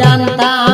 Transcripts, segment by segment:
জানতাম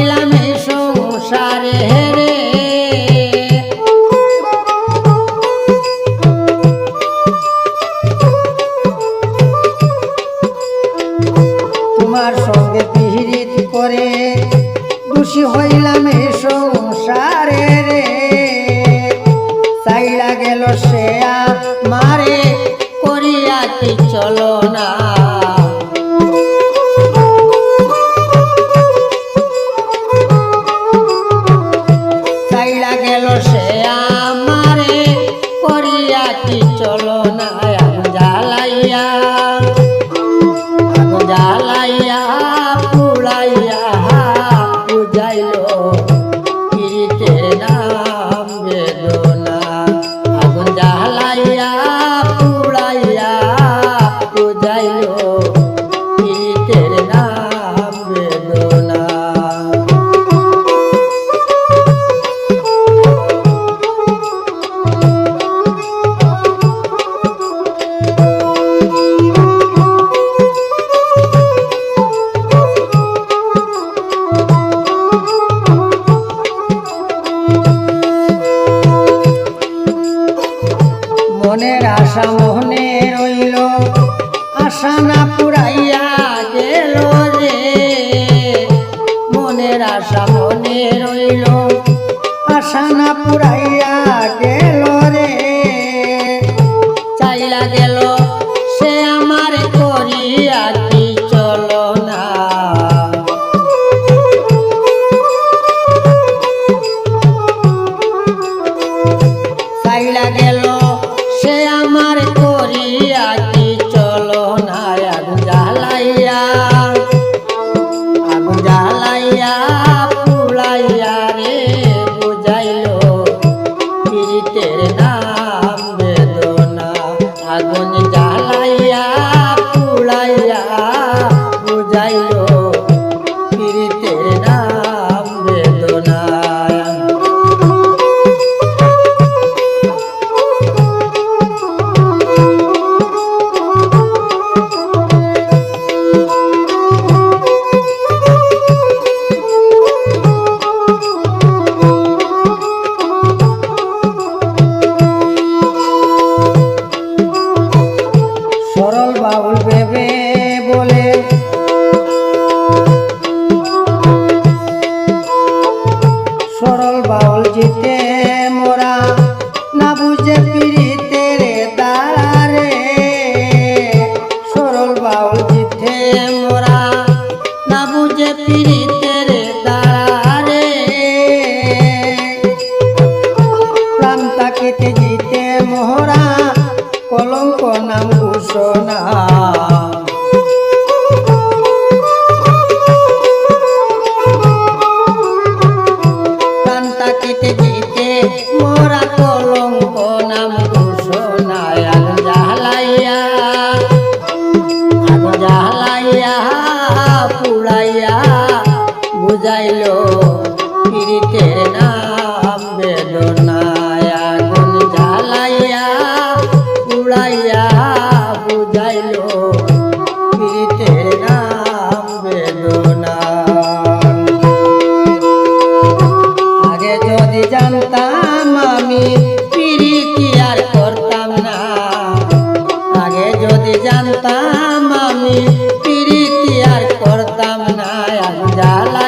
আসিলাম সংসারে তোমার সঙ্গে পিহিরিত করে খুশি হইলাম এ সংসারে রে। চাইলা গেল সে মারে, করিয়া কি চলো না। মনের আশা মোহনে রইল আশা না পুরা মনে রইল। আশানা পুরাইয়া গে তেরে নাম বেদনা আগুন যা সরল বাউল ভেবে বলে। সরল বাউল জিতে মোরা না বুঝে জানতাম আমি প্রীতি আর করতাম না। আগে যদি জানতাম আমি প্রীতি আর করতাম না আগুন জ্বালাইয়া